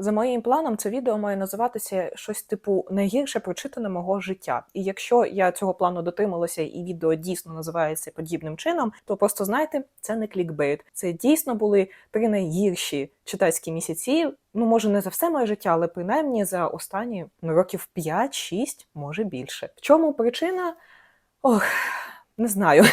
За моїм планом, це відео має називатися щось типу найгірше прочитане мого життя. І якщо я цього плану дотрималася, і відео дійсно називається подібним чином, то просто знайте, це не клікбейт. Це дійсно були три найгірші читацькі місяці. Ну, може, не за все моє життя, але принаймні за останні ну, років 5-6, може більше. В чому причина? Ох. Не знаю,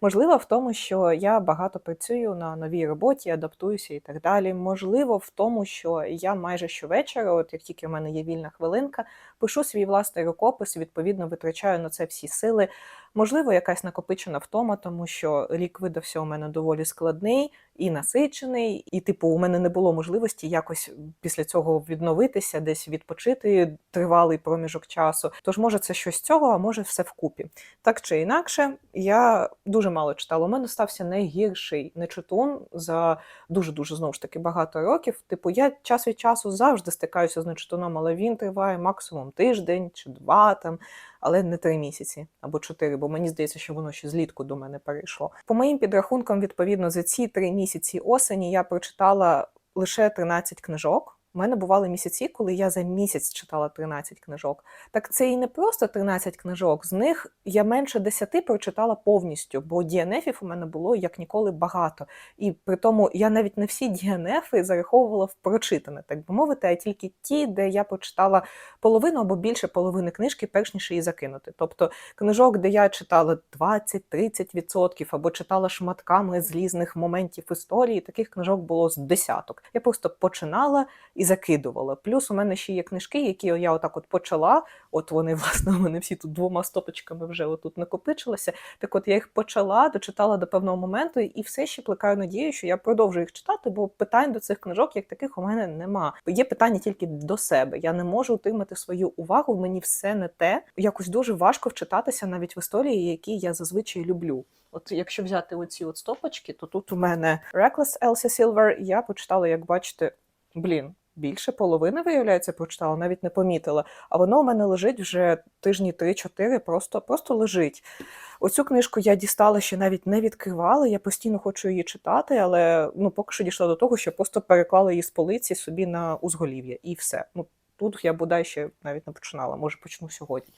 можливо, в тому, що я багато працюю на новій роботі, адаптуюся і так далі. Можливо, в тому, що я майже щовечора, от як тільки в мене є вільна хвилинка, пишу свій власний рукопис, відповідно витрачаю на це всі сили. Можливо, якась накопичена втома, тому що рік видався у мене доволі складний і насичений, і, типу, у мене не було можливості якось після цього відновитися, десь відпочити тривалий проміжок часу. Тож, може, це щось цього, а може, все вкупі. Так чи інакше, я дуже мало читала. У мене стався найгірший нечитун за дуже дуже знову ж таки багато років. Типу, я час від часу завжди стикаюся з нечитуном, але він триває максимум тиждень чи два там. Але не три місяці або чотири, бо мені здається, що воно ще злітку до мене перейшло. По моїм підрахункам, відповідно, за ці три місяці осені я прочитала лише 13 книжок. У мене бували місяці, коли я за місяць читала 13 книжок. Так це і не просто 13 книжок. З них я менше 10 прочитала повністю, бо діанефів у мене було як ніколи багато. І при тому я навіть не всі діанефи зараховувала в прочитане, так би мовити, а тільки ті, де я прочитала половину або більше половини книжки, перш ніж її закинути. Тобто книжок, де я читала 20-30% або читала шматками з різних моментів історії, таких книжок було з десяток. Я просто починала і закидувала. Плюс у мене ще є книжки, які я отак от почала. От вони, власне, у мене всі тут двома стопочками вже отут накопичилися. Так от я їх почала, дочитала до певного моменту, і все ще плекаю надію, що я продовжую їх читати, бо питань до цих книжок, як таких, у мене нема. Є питання тільки до себе. Я не можу утримати свою увагу, мені все не те. Якось дуже важко вчитатися навіть в історії, які я зазвичай люблю. От якщо взяти оці от стопочки, то тут у мене Reckless Elsie Silver, я почитала, як бачите, блін. Більше половини, виявляється, прочитала, навіть не помітила. А воно у мене лежить вже тижні 3-4, просто просто лежить. Оцю книжку я дістала ще навіть не відкривала. Я постійно хочу її читати, але ну поки що дійшла до того, що просто переклала її з полиці собі на узголів'я, і все. Ну тут я бодай ще навіть не починала, може почну сьогодні.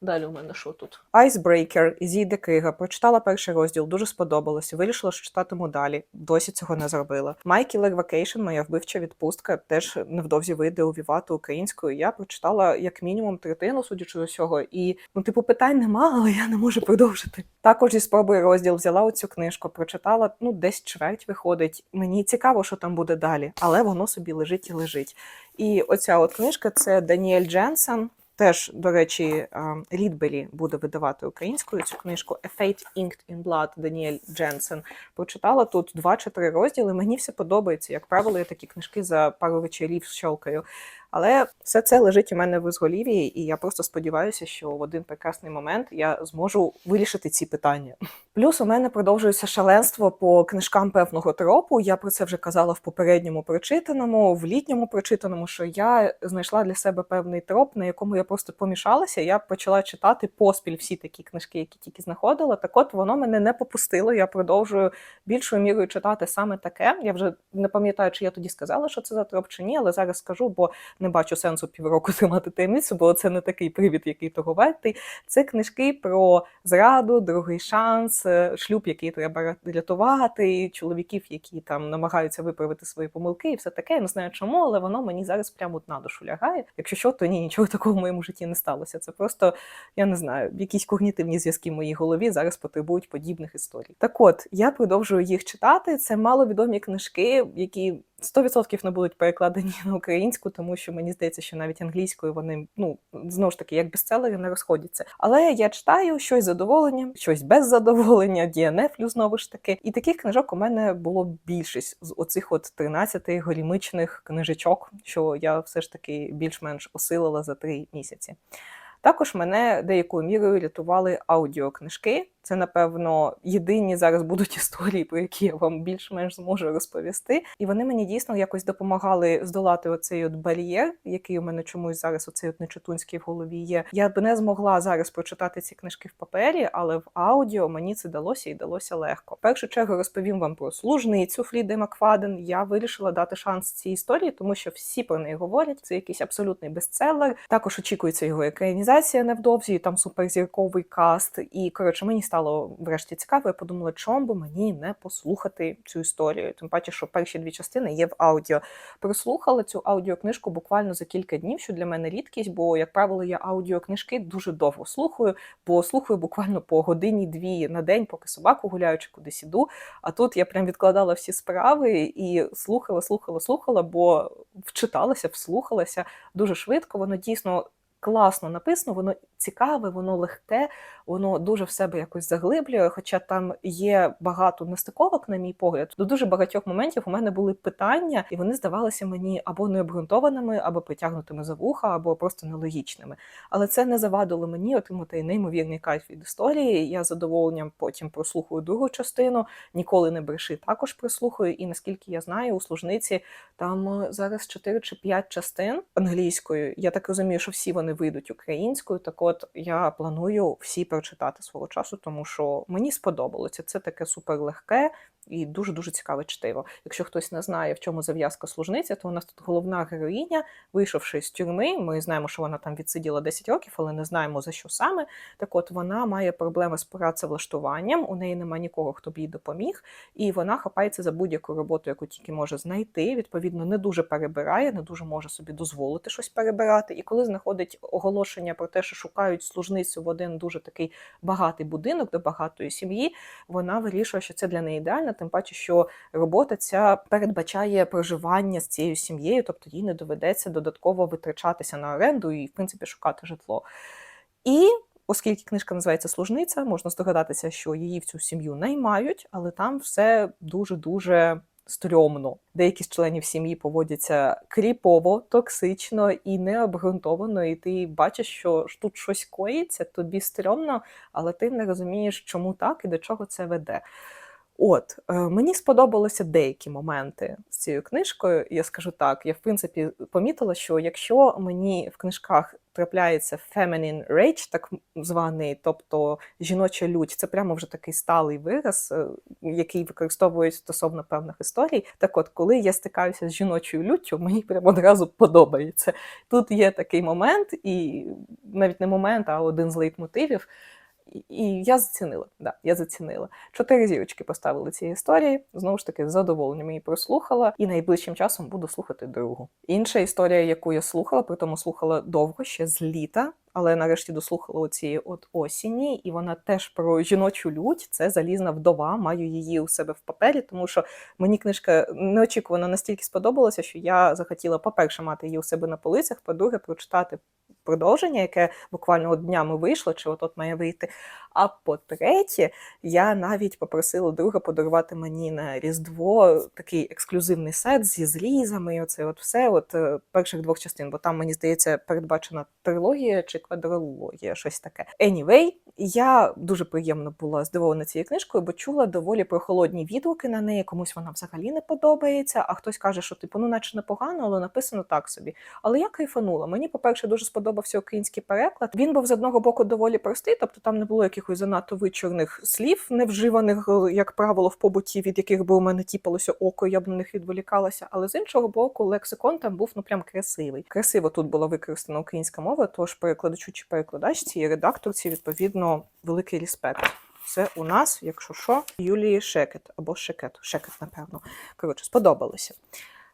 Далі у мене що тут? Icebreaker, Зійде Крига. Прочитала перший розділ, дуже сподобалося. Вирішила, що читатиму далі. Досі цього не зробила. Killer Vacation, моя вбивча відпустка, теж невдовзі вийде у Вівату українською. Я прочитала як мінімум третину, судячи з усього. І ну, типу, питань нема, але я не можу продовжити. Також зі спробою розділ взяла оцю книжку, прочитала ну, десь чверть виходить. Мені цікаво, що там буде далі, але воно собі лежить і лежить. І оця от книжка це Даніель Дженсен. Теж, до речі, Рідбері буде видавати українською цю книжку A Fate Inked in Blood Даніель Дженсен. Прочитала тут два чи три розділи. Мені все подобається. Як правило, я такі книжки за пару вечорів щелкаю. Але все це лежить у мене в ізголів'ї, і я просто сподіваюся, що в один прекрасний момент я зможу вирішити ці питання. Плюс у мене продовжується шаленство по книжкам певного тропу. Я про це вже казала в попередньому прочитаному, в літньому прочитаному, що я знайшла для себе певний троп, на якому я просто помішалася. Я почала читати поспіль всі такі книжки, які тільки знаходила. Так от воно мене не попустило. Я продовжую більшою мірою читати саме таке. Я вже не пам'ятаю, чи я тоді сказала, що це за троп чи ні, але зараз скажу, бо не бачу сенсу півроку тримати таємницю, бо це не такий привід, який того вартий. Це книжки про зраду, другий шанс, е, шлюб, який треба рятувати, чоловіків, які там намагаються виправити свої помилки, і все таке. Я не знаю чому, але воно мені зараз прямо на душу лягає. Якщо що, то ні, нічого такого в моєму житті не сталося. Це просто я не знаю, якісь когнітивні зв'язки в моїй голові зараз потребують подібних історій. Так от я продовжую їх читати. Це маловідомі книжки, які 100% не будуть перекладені на українську, тому що мені здається, що навіть англійською вони ну знову ж таки як бестселери не розходяться. Але я читаю щось з задоволення, щось без задоволення, діанефлю знову ж таки. І таких книжок у мене було більшість з оцих от 13 голімичних книжечок, що я все ж таки більш-менш осилила за три місяці. Також мене деякою мірою рятували аудіокнижки. Це, напевно, єдині зараз будуть історії, про які я вам більш-менш зможу розповісти. І вони мені дійсно якось допомагали здолати оцей от бар'єр, який у мене чомусь зараз оцей от нечитунський в голові є. Я б не змогла зараз прочитати ці книжки в папері, але в аудіо мені це далося і далося легко. В першу чергу розповім вам про служницю Фріди Макфаден. Я вирішила дати шанс цій історії, тому що всі про неї говорять. Це якийсь абсолютний бестселер. Також очікується його екранізація невдовзі. і Там суперзірковий каст. І коротше, мені стало врешті цікаво. Я подумала, чому би мені не послухати цю історію. Тим паче, що перші дві частини є в аудіо. Прослухала цю аудіокнижку буквально за кілька днів, що для мене рідкість, бо, як правило, я аудіокнижки дуже довго слухаю, бо слухаю буквально по годині-дві на день, поки собаку гуляю чи кудись іду. А тут я прям відкладала всі справи і слухала, слухала, слухала, бо вчиталася, вслухалася дуже швидко. Воно дійсно класно написано, воно цікаве, воно легке, воно дуже в себе якось заглиблює. Хоча там є багато нестиковок, на мій погляд, до дуже багатьох моментів у мене були питання, і вони здавалися мені або необґрунтованими, або притягнутими за вуха, або просто нелогічними. Але це не завадило мені отримати неймовірний кайф від історії. Я задоволенням потім прослухаю другу частину. Ніколи не бреши також прослухаю. І наскільки я знаю, у служниці там е, зараз 4 чи 5 частин англійською. Я так розумію, що всі вони вийдуть українською. Так от я планую всі прочитати свого часу, тому що мені сподобалося. Це таке суперлегке і дуже дуже цікаве чтиво. Якщо хтось не знає, в чому зав'язка служниця, то у нас тут головна героїня, вийшовши з тюрми. Ми знаємо, що вона там відсиділа 10 років, але не знаємо за що саме. Так, от вона має проблеми з працевлаштуванням. У неї немає нікого, хто б їй допоміг, і вона хапається за будь-яку роботу, яку тільки може знайти. Відповідно, не дуже перебирає, не дуже може собі дозволити щось перебирати. І коли знаходить оголошення про те, що шукають служницю в один дуже такий багатий будинок до багатої сім'ї, вона вирішує, що це для неї ідеально, тим паче, що робота ця передбачає проживання з цією сім'єю, тобто їй не доведеться додатково витрачатися на оренду і, в принципі, шукати житло. І Оскільки книжка називається Служниця, можна здогадатися, що її в цю сім'ю наймають, але там все дуже-дуже стрьомно. Деякі з членів сім'ї поводяться кріпово, токсично і необґрунтовано, і ти бачиш, що тут щось коїться, тобі стрьомно, але ти не розумієш, чому так і до чого це веде. От, е, мені сподобалися деякі моменти з цією книжкою. Я скажу так, я в принципі помітила, що якщо мені в книжках трапляється feminine rage, так званий, тобто жіноча лють, це прямо вже такий сталий вираз, е, який використовують стосовно певних історій. Так от, коли я стикаюся з жіночою люттю, мені прямо одразу подобається. Тут є такий момент, і навіть не момент, а один з лейтмотивів. І я зацінила. Да, я зацінила. Чотири зірочки поставили цій історії. Знову ж таки, з задоволенням її прослухала, і найближчим часом буду слухати другу. Інша історія, яку я слухала, при тому слухала довго ще з літа. Але нарешті дослухала оцієї от осені, і вона теж про жіночу лють. Це залізна вдова. Маю її у себе в папері, тому що мені книжка неочікувано настільки сподобалася, що я захотіла, по-перше, мати її у себе на полицях, по-друге, прочитати продовження, яке буквально от днями вийшло, чи от має вийти. А по-третє, я навіть попросила друга подарувати мені на Різдво такий ексклюзивний сет зі зрізами, оце от все от е, перших двох частин, бо там, мені здається, передбачена трилогія чи квадрологія, щось таке. Anyway, я дуже приємно була здивована цією книжкою, бо чула доволі прохолодні відгуки на неї. Комусь вона взагалі не подобається, а хтось каже, що типу, ну наче непогано, але написано так собі. Але я кайфанула. Мені, по-перше, дуже сподобався український переклад. Він був з одного боку доволі простий, тобто там не було якихось занадто вичорних слів, невживаних, е, як правило, в побуті, від яких би у мене тіпалося око, я б на них відволікалася. Але з іншого боку, лексикон там був ну прям красивий. Красиво тут була використана українська мова, тож перекладачу чи перекладачці і редакторці відповідно великий респект. Це у нас, якщо що, Юлії Шекет або Шекет, Шекет, напевно. Коротше, сподобалося.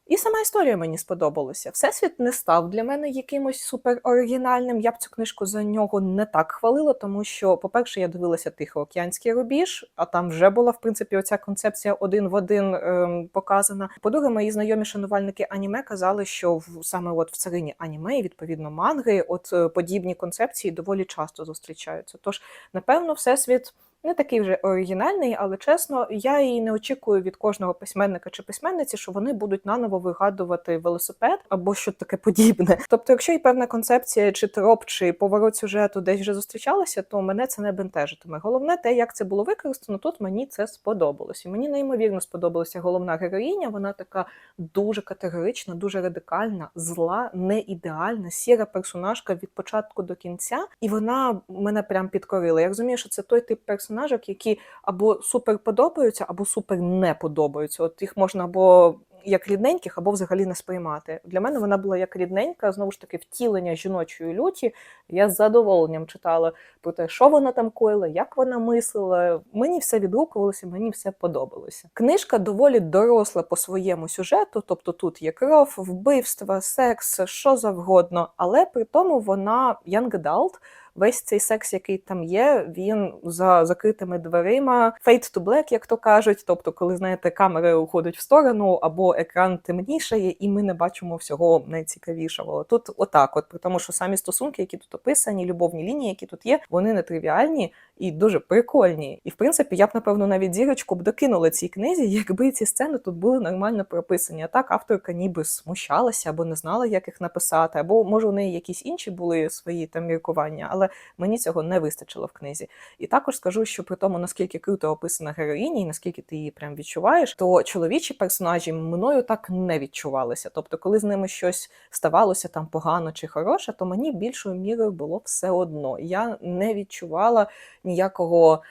І сама історія мені сподобалася. Всесвіт не став для мене якимось супер оригінальним. Я б цю книжку за нього не так хвалила, тому що, по-перше, я дивилася Тихоокеанський рубіж, а там вже була в принципі оця концепція один в один ем, показана. По-друге, мої знайомі шанувальники аніме казали, що в саме от в царині аніме, і відповідно манги, от е, подібні концепції доволі часто зустрічаються. Тож, напевно, всесвіт Не такий вже оригінальний, але чесно, я і не очікую від кожного письменника чи письменниці, що вони будуть наново вигадувати велосипед або що таке подібне. Тобто, якщо і певна концепція, чи троп, чи поворот сюжету десь вже зустрічалася, то мене це не бентежитиме. Головне те, як це було використано, тут мені це сподобалось. І мені неймовірно сподобалася головна героїня. Вона така дуже категорична, дуже радикальна, зла, не ідеальна, сіра персонажка від початку до кінця, і вона мене прям підкорила. Я розумію, що це той тип персонажок, які або супер подобаються, або супер не подобаються. От їх можна або як рідненьких, або взагалі не сприймати. Для мене вона була як рідненька, знову ж таки, втілення жіночої люті. Я з задоволенням читала про те, що вона там коїла, як вона мислила. Мені все відгукувалося, мені все подобалося. Книжка доволі доросла по своєму сюжету, тобто тут є кров, вбивства, секс, що завгодно, але при тому вона young adult, Весь цей секс, який там є, він за закритими дверима, fade to black, як то кажуть. Тобто, коли знаєте, камери уходить в сторону, або екран темнішає, і ми не бачимо всього найцікавішого. Тут отак, от при тому, що самі стосунки, які тут описані, любовні лінії, які тут є, вони не тривіальні і дуже прикольні. І в принципі, я б напевно навіть зірочку б докинула цій книзі, якби ці сцени тут були нормально прописані. А так авторка ніби смущалася або не знала, як їх написати, або може у неї якісь інші були свої там міркування, але мені цього не вистачило в книзі. І також скажу, що при тому, наскільки круто описана героїня, і наскільки ти її прям відчуваєш, то чоловічі персонажі мною так не відчувалися. Тобто, коли з ними щось ставалося там погано чи хороше, то мені більшою мірою було все одно. Я не відчувала ніякого.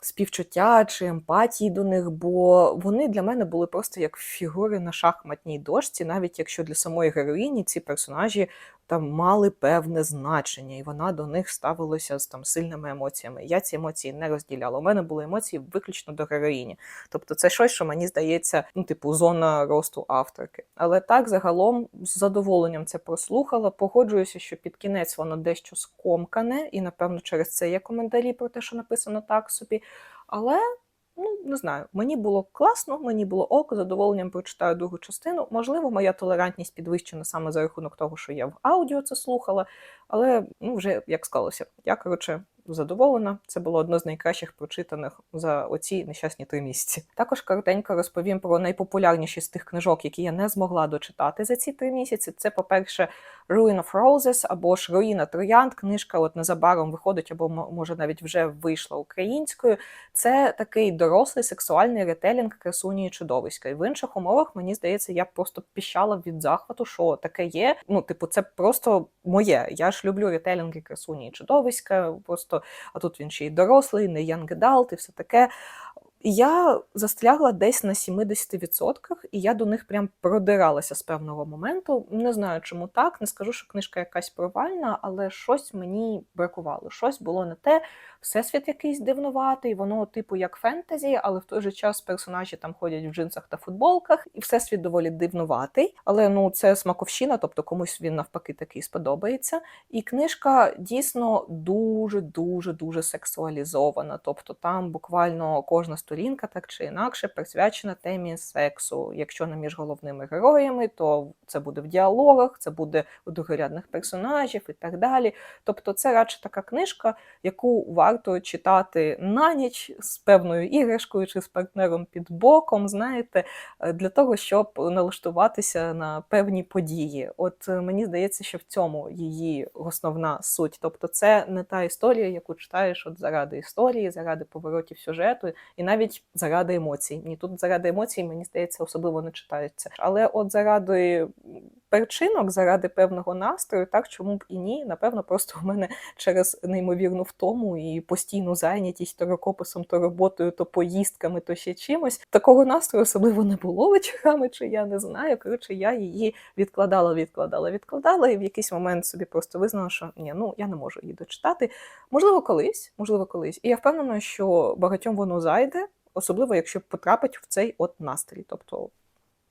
Співчуття чи емпатії до них, бо вони для мене були просто як фігури на шахматній дошці, навіть якщо для самої героїні ці персонажі там мали певне значення, і вона до них ставилася з там сильними емоціями. Я ці емоції не розділяла. У мене були емоції виключно до героїні. Тобто, це щось, що мені здається, ну, типу, зона росту авторки. Але так загалом з задоволенням це прослухала. Погоджуюся, що під кінець воно дещо скомкане, і напевно через це є коментарі про те, що написано так собі. Але Ну, не знаю, мені було класно, мені було ок, задоволенням прочитаю другу частину. Можливо, моя толерантність підвищена саме за рахунок того, що я в аудіо це слухала, але ну, вже як склалося. Я, коротше, задоволена. Це було одно з найкращих прочитаних за оці нещасні три місяці. Також коротенько розповім про найпопулярніші з тих книжок, які я не змогла дочитати за ці три місяці. Це, по-перше, Ruin of Roses або ж Руїна Троянд. Книжка от незабаром виходить, або може навіть вже вийшла українською. Це такий дорослий сексуальний ретелінг красуні і чудовиська. І в інших умовах мені здається, я просто піщала від захвату, що таке є. Ну, типу, це просто моє. Я ж люблю ретелінги красуні і чудовиська. Просто а тут він ще й дорослий, не young adult і все таке. Я застрягла десь на 70%, і я до них прям продиралася з певного моменту. Не знаю, чому так. Не скажу, що книжка якась провальна, але щось мені бракувало. Щось було не те. Всесвіт якийсь дивнуватий, воно, типу, як фентезі, але в той же час персонажі там ходять в джинсах та футболках, і всесвіт доволі дивнуватий. Але ну це смаковщина, тобто комусь він навпаки такий сподобається. І книжка дійсно дуже дуже дуже сексуалізована. Тобто там буквально кожна сторінка сторінка так чи інакше присвячена темі сексу. Якщо не між головними героями, то це буде в діалогах, це буде у другорядних персонажів і так далі. Тобто, це радше така книжка, яку варто читати на ніч з певною іграшкою чи з партнером під боком, знаєте, для того, щоб налаштуватися на певні події. От е, мені здається, що в цьому її основна суть. Тобто, це не та історія, яку читаєш от заради історії, заради поворотів сюжету, і навіть навіть заради емоцій. Ні, тут заради емоцій, мені здається, особливо не читаються. Але от заради перчинок, заради певного настрою, так чому б і ні, напевно, просто у мене через неймовірну втому і постійну зайнятість то рукописом, то роботою, то поїздками, то ще чимось. Такого настрою особливо не було вечорами, чи я не знаю. Коротше, я її відкладала, відкладала, відкладала, і в якийсь момент собі просто визнала, що ні, ну я не можу її дочитати. Можливо, колись, можливо, колись. І я впевнена, що багатьом воно зайде особливо якщо потрапить в цей от настрій. Тобто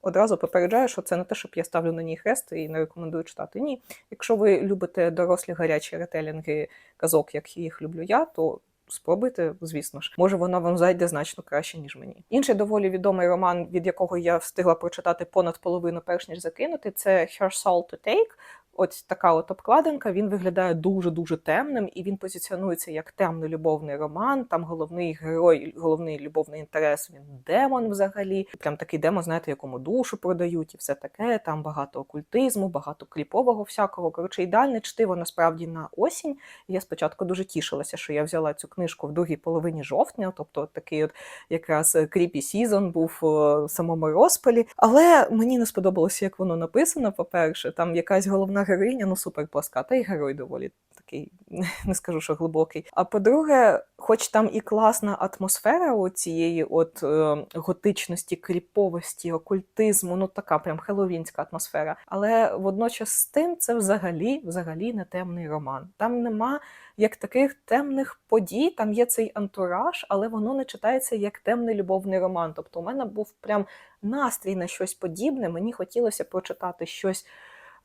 одразу попереджаю, що це не те, щоб я ставлю на ній хрест і не рекомендую читати. Ні. Якщо ви любите дорослі гарячі ретелінги казок, як їх люблю я, то. Спробуйте, звісно ж, може вона вам зайде значно краще, ніж мені. Інший доволі відомий роман, від якого я встигла прочитати понад половину, перш ніж закинути, це Her Soul to Take От така от обкладинка. Він виглядає дуже дуже темним, і він позиціонується як темний любовний роман. Там головний герой, головний любовний інтерес. Він демон взагалі. Прям такий демон, знаєте, якому душу продають, і все таке. Там багато окультизму, багато кліпового всякого. Коротше, ідеальне чтиво насправді на осінь. Я спочатку дуже тішилася, що я взяла цю книжку в другій половині жовтня, тобто такий от якраз кріпі сізон був е, в самому розпалі. Але мені не сподобалося, як воно написано. По-перше, там якась головна героїня, ну супер пласка, та й герой доволі такий, не скажу, що глибокий. А по-друге, хоч там і класна атмосфера у цієї от е, готичності, кріповості, окультизму, ну така прям хеловінська атмосфера. Але водночас з тим це взагалі, взагалі не темний роман. Там нема як таких темних подій, там є цей антураж, але воно не читається як темний любовний роман. Тобто, у мене був прям настрій на щось подібне. Мені хотілося прочитати щось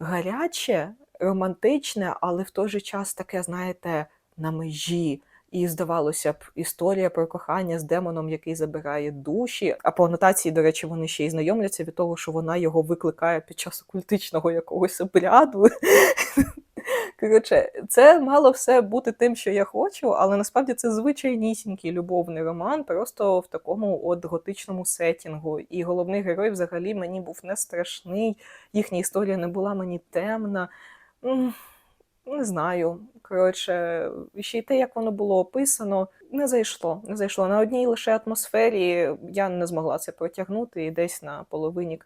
гаряче, романтичне, але в той же час таке, знаєте, на межі. І здавалося б, історія про кохання з демоном, який забирає душі. А по анотації, до речі, вони ще й знайомляться від того, що вона його викликає під час окультичного якогось обряду. Коротше, це мало все бути тим, що я хочу, але насправді це звичайнісінький любовний роман, просто в такому от готичному сетінгу. І головний герой взагалі мені був не страшний, їхня історія не була мені темна. Не знаю. Коротше, ще й те, як воно було описано, не зайшло. Не зайшло. На одній лише атмосфері я не змогла це протягнути, і десь на половині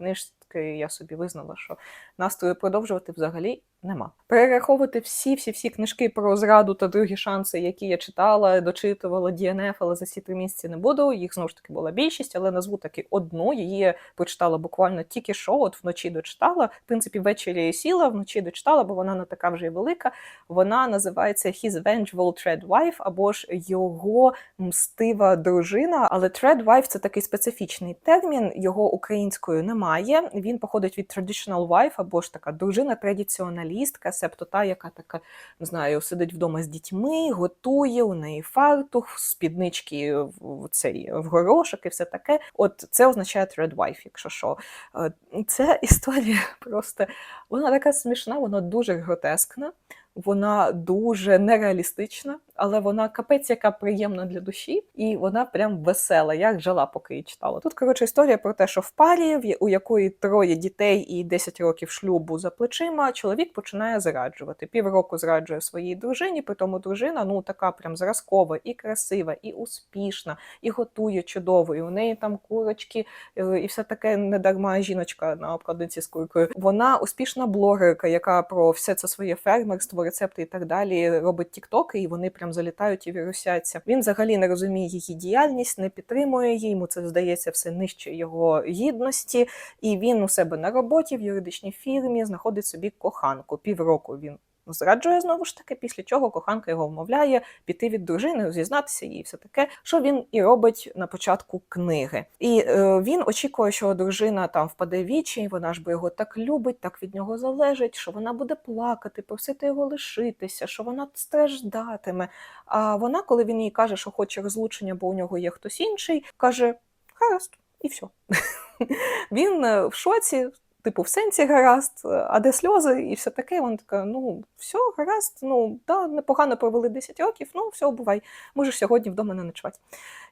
книжки я собі визнала, що настрою продовжувати взагалі нема. Перераховувати всі всі всі книжки про зраду та другі шанси, які я читала, дочитувала але за ці три місяці не буду. Їх знову ж таки була більшість, але назву таки одну. Її прочитала буквально тільки що, от вночі дочитала. В принципі, ввечері сіла, вночі дочитала, бо вона не така вже й велика. Вона називається His Vengeful Tread або ж його мстива дружина. Але Tread Wife – це такий специфічний термін. Його українською немає. Він походить від Traditional Wife або ж така дружина традиціоналістка, себто та, яка така не знаю, сидить вдома з дітьми, готує у неї фартух, спіднички в цей в горошок і все таке. От це означає Tread Wife, якщо що. Е, Ця історія просто вона така смішна, вона дуже гротескна. Вона дуже нереалістична, але вона капець, яка приємна для душі, і вона прям весела. Я жила, поки її читала. Тут коротше історія про те, що в парі, у якої троє дітей і 10 років шлюбу за плечима, чоловік починає зраджувати. Півроку зраджує своїй дружині, при тому дружина ну така прям зразкова, і красива, і успішна, і готує чудово. І у неї там курочки, е, і все таке недарма жіночка на обкладинці з куркою. Вона успішна блогерка, яка про все це своє фермерство, рецепти і так далі робить тіктоки, і вони прям залітають і вірусяться. Він взагалі не розуміє її діяльність, не підтримує її. Йому це здається все нижче його гідності. І він у себе на роботі в юридичній фірмі знаходить собі коханку. Півроку він зраджує знову ж таки, після чого коханка його вмовляє піти від дружини, зізнатися їй, все таке, що він і робить на початку книги. І е, він очікує, що дружина там впаде в вічі, вона ж би його так любить, так від нього залежить, що вона буде плакати, просити його лишитися, що вона страждатиме. А вона, коли він їй каже, що хоче розлучення, бо у нього є хтось інший, каже: гаразд, і все. Він е, в шоці. Типу, в сенсі гаразд, а де сльози і все таке. Вона така: ну, все, гаразд, ну да, непогано провели 10 років, ну все, бувай, можеш сьогодні вдома не ночувати.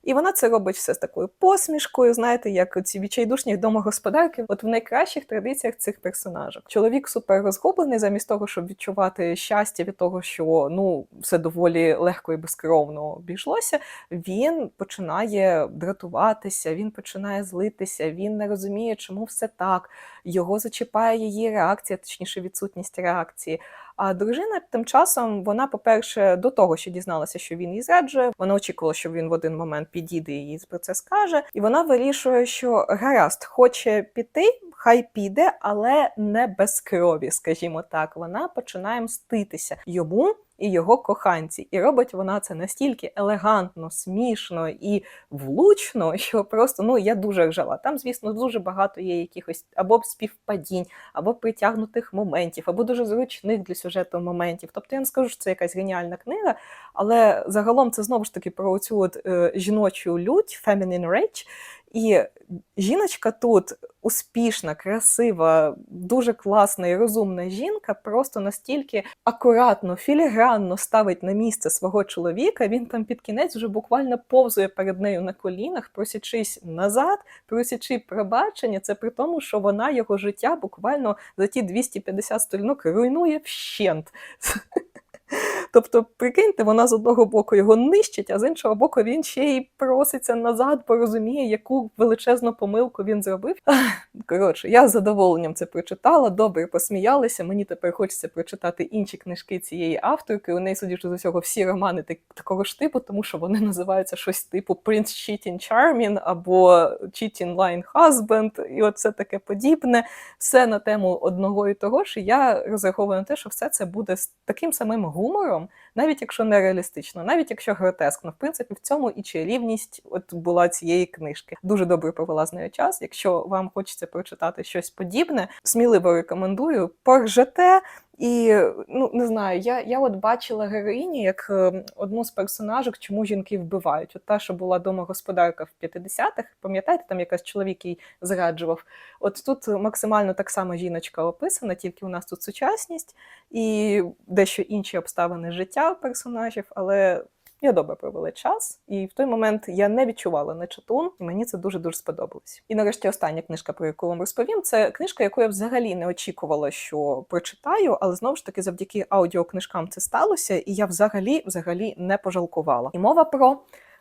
І вона це робить все з такою посмішкою, знаєте, як ці відчайдушні домогосподарки, от в найкращих традиціях цих персонажок. Чоловік супер розгублений, замість того, щоб відчувати щастя від того, що ну все доволі легко і безкровно обійшлося. Він починає дратуватися, він починає злитися, він не розуміє, чому все так. Його зачіпає її реакція, точніше, відсутність реакції. А дружина тим часом, вона, по-перше, до того, що дізналася, що він її зраджує, вона очікувала, що він в один момент підійде і їй про це скаже. І вона вирішує, що гаразд, хоче піти, хай піде, але не без крові, скажімо так. Вона починає мститися йому. І його коханці, і робить вона це настільки елегантно, смішно і влучно, що просто ну я дуже ржала. Там, звісно, дуже багато є якихось або співпадінь, або притягнутих моментів, або дуже зручних для сюжету моментів. Тобто я не скажу, що це якась геніальна книга, але загалом це знову ж таки про цю от е, жіночу лють, feminine rage, І жіночка тут успішна, красива, дуже класна і розумна жінка, просто настільки акуратно, філігранно ставить на місце свого чоловіка. Він там під кінець вже буквально повзує перед нею на колінах, просячись назад, просячи пробачення. Це при тому, що вона його життя буквально за ті 250 сторінок руйнує вщент. Тобто, прикиньте, вона з одного боку його нищить, а з іншого боку, він ще й проситься назад, бо розуміє, яку величезну помилку він зробив. Коротше, я з задоволенням це прочитала, добре посміялася. Мені тепер хочеться прочитати інші книжки цієї авторки. У неї, судячи з усього, всі романи так- такого ж типу, тому що вони називаються щось типу Prince Cheating Charming або Cheating Line Husband, і оце таке подібне. Все на тему одного і того ж. І я розраховую на те, що все це буде з таким самим гумором, навіть якщо не реалістично, навіть якщо гротескно. В принципі, в цьому і чарівність от була цієї книжки. Дуже добре провела з нею час. Якщо вам хочеться прочитати щось подібне, сміливо рекомендую. Поржете. І ну не знаю, я, я от бачила героїні як е, одну з персонажок, чому жінки вбивають. От та, що була домогосподарка в 50-х, пам'ятаєте, там якась чоловік їй зраджував. От тут максимально так само жіночка описана, тільки у нас тут сучасність і дещо інші обставини життя персонажів, але я добре провела час, і в той момент я не відчувала нечатун, і мені це дуже дуже сподобалось. І нарешті остання книжка, про яку вам розповім, це книжка, яку я взагалі не очікувала, що прочитаю, але знову ж таки, завдяки аудіокнижкам це сталося, і я взагалі взагалі не пожалкувала. І мова про.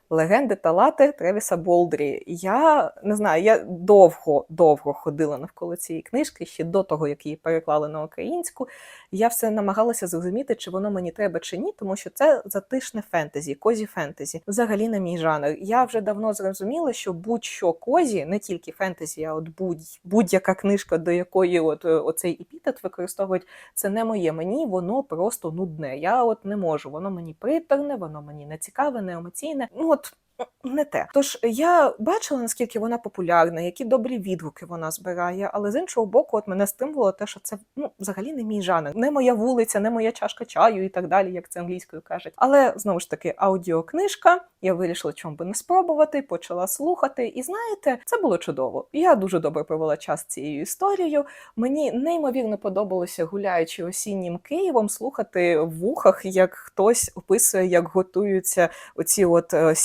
Легенди та лати Тревіса Болдрі. Я не знаю, я довго довго ходила навколо цієї книжки ще до того, як її переклали на українську. Я все намагалася зрозуміти, чи воно мені треба чи ні, тому що це затишне фентезі, козі фентезі. Взагалі не мій жанр. Я вже давно зрозуміла, що будь-що козі, не тільки фентезі, а от будь, будь-яка книжка, до якої от е, оцей епітет використовують, це не моє. Мені воно просто нудне. Я от не можу. Воно мені приторне, воно мені не цікаве, не емоційне. Ну. Вот Не те. Тож я бачила, наскільки вона популярна, які добрі відгуки вона збирає, але з іншого боку, от мене стимулило те, що це ну взагалі не мій жанр, не моя вулиця, не моя чашка чаю і так далі, як це англійською кажуть. Але знову ж таки, аудіокнижка. Я вирішила, чому би не спробувати, почала слухати. І знаєте, це було чудово. Я дуже добре провела час цією історією. Мені неймовірно подобалося, гуляючи осіннім Києвом, слухати в вухах, як хтось описує, як готуються оці от е,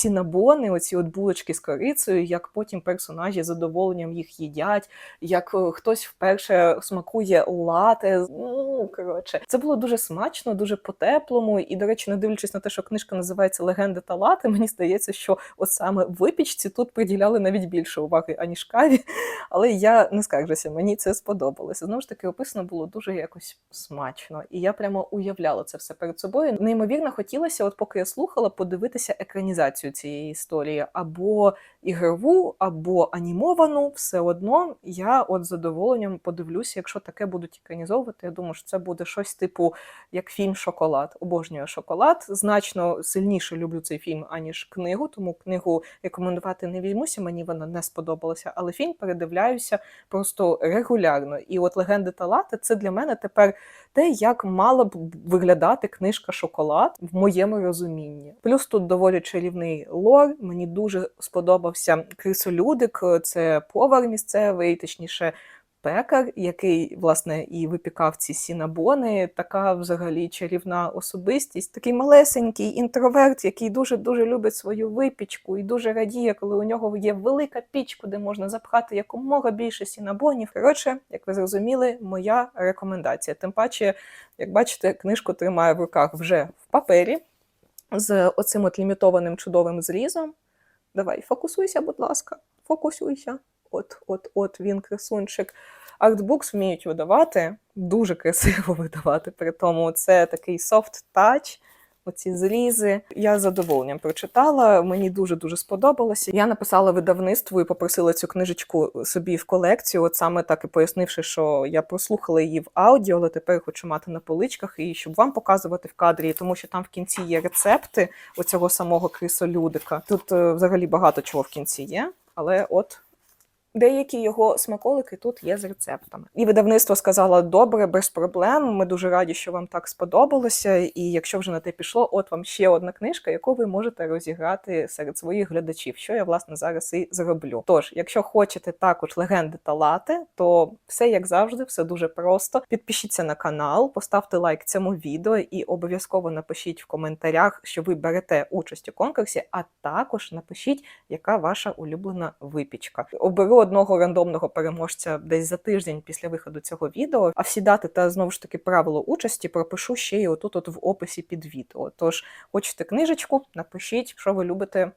сінабони, оці от булочки з корицею, як потім персонажі з задоволенням їх їдять, як е, хтось вперше смакує лате. Ну коротше, це було дуже смачно, дуже по-теплому. І, до речі, не дивлячись на те, що книжка називається Легенди та лати, мені здається, що от саме випічці тут приділяли навіть більше уваги, аніж каві. Але я не скаржуся, мені це сподобалося. Знову ж таки, описано було дуже якось смачно, і я прямо уявляла це все перед собою. Неймовірно хотілося, от поки я слухала, подивитися екранізацію цієї історії або ігрову, або анімовану. Все одно я от з задоволенням подивлюся, якщо таке будуть екранізовувати. Я думаю, що це буде щось типу як фільм Шоколад. Обожнюю шоколад. Значно сильніше люблю цей фільм, аніж книгу, тому книгу рекомендувати не візьмуся. Мені вона не сподобалася, але фільм передивляюся просто регулярно. І от легенди та лати це для мене тепер те, як мала б виглядати книжка Шоколад в моєму розумінні. Плюс тут доволі чарівний лор. Мені дуже сподобався крисолюдик, це повар місцевий, точніше. Пекар, який власне і випікав ці сінабони, така взагалі чарівна особистість, такий малесенький інтроверт, який дуже дуже любить свою випічку і дуже радіє, коли у нього є велика піч, куди можна запхати якомога більше сінабонів. Коротше, як ви зрозуміли, моя рекомендація. Тим паче, як бачите, книжку тримає в руках вже в папері з оцим от лімітованим чудовим зрізом. Давай, фокусуйся, будь ласка, фокусуйся. От, от, от він красунчик. Артбукс вміють видавати, дуже красиво видавати. При тому це такий touch, оці зрізи. Я з задоволенням прочитала. Мені дуже дуже сподобалося. Я написала видавництву і попросила цю книжечку собі в колекцію. От саме так і пояснивши, що я прослухала її в аудіо, але тепер хочу мати на поличках і щоб вам показувати в кадрі, тому що там в кінці є рецепти оцього самого крисолюдика. Тут е, взагалі багато чого в кінці є, але от Деякі його смаколики тут є з рецептами. І видавництво сказало: добре, без проблем. Ми дуже раді, що вам так сподобалося. І якщо вже на те пішло, от вам ще одна книжка, яку ви можете розіграти серед своїх глядачів, що я власне зараз і зроблю. Тож, якщо хочете також легенди та лати, то все як завжди, все дуже просто. Підпишіться на канал, поставте лайк цьому відео і обов'язково напишіть в коментарях, що ви берете участь у конкурсі, а також напишіть, яка ваша улюблена випічка. Оберу одного рандомного переможця десь за тиждень після виходу цього відео. А всі дати та знову ж таки правило участі пропишу ще й отут, от в описі під відео. Тож хочете книжечку, напишіть, що ви любите.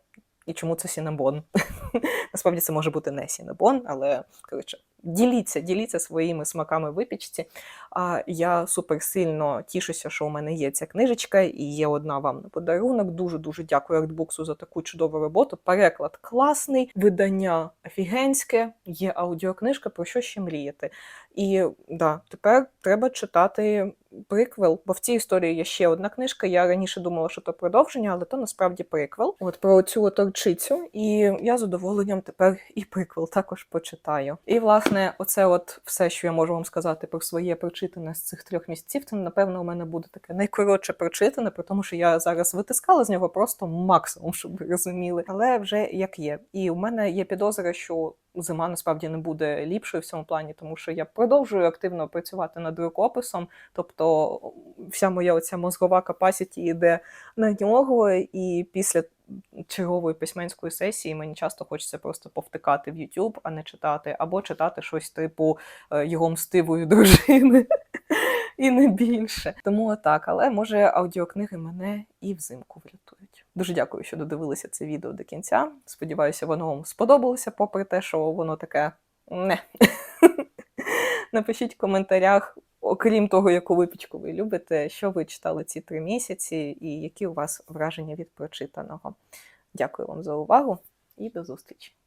І чому це сінабон? Насправді це може бути не сінабон, але коротше, діліться, діліться своїми смаками випічці. А я супер сильно тішуся, що у мене є ця книжечка, і є одна вам на подарунок. Дуже дуже дякую Артбуксу за таку чудову роботу. Переклад класний, видання офігенське, є аудіокнижка, про що ще мріяти. І да, тепер треба читати приквел, бо в цій історії є ще одна книжка. Я раніше думала, що то продовження, але то насправді приквел. От про цю торчицю. І я з задоволенням тепер і приквел також почитаю. І власне, оце от все, що я можу вам сказати про своє прочитане з цих трьох місяців. Це напевно у мене буде таке найкоротше прочитане, при тому, що я зараз витискала з нього просто максимум, щоб ви розуміли. Але вже як є. І у мене є підозра, що зима насправді не буде ліпшою в цьому плані, тому що я продовжую активно працювати над рукописом. Тобто вся моя оця мозгова капасіті йде на нього, і після чергової письменської сесії мені часто хочеться просто повтикати в YouTube, а не читати, або читати щось типу е, його мстивої дружини. І не більше. Тому так, але може аудіокниги мене і взимку врятують. Дуже дякую, що додивилися це відео до кінця. Сподіваюся, воно вам сподобалося, попри те, що воно таке не. Напишіть в коментарях, окрім того, яку випічку ви любите, що ви читали ці три місяці, і які у вас враження від прочитаного. Дякую вам за увагу і до зустрічі!